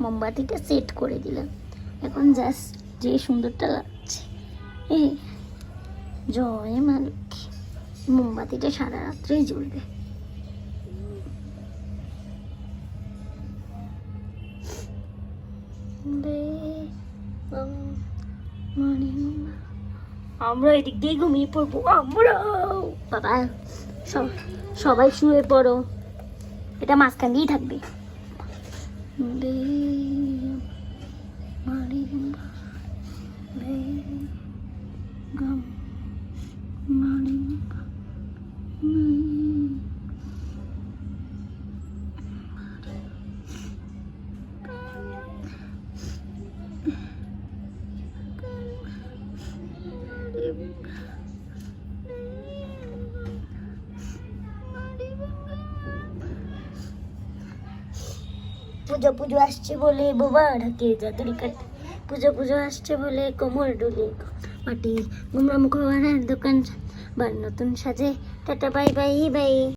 মোমবাতিটা set করে দিলাম। এখন জাস্ট যে সুন্দরটা লাগছে। এই, জয় মা মোমবাতিটা সারা রাত্রেই জ্বলবে। আমরা এদিক দিয়ে ঘুমিয়ে পড়ব। আমরা সবাই শুয়ে পড়ো। এটা মাঝখান দিয়েই থাকবে। পুজো পুজো আসছে বলে বোবা ঢাকে জাদুরি কাট পুজো পুজো আসছে বলে কোমর ডুলি মাটি গুমরা মুখ দোকান বা নতুন সাজে, টাটা, বাই বাই বাই।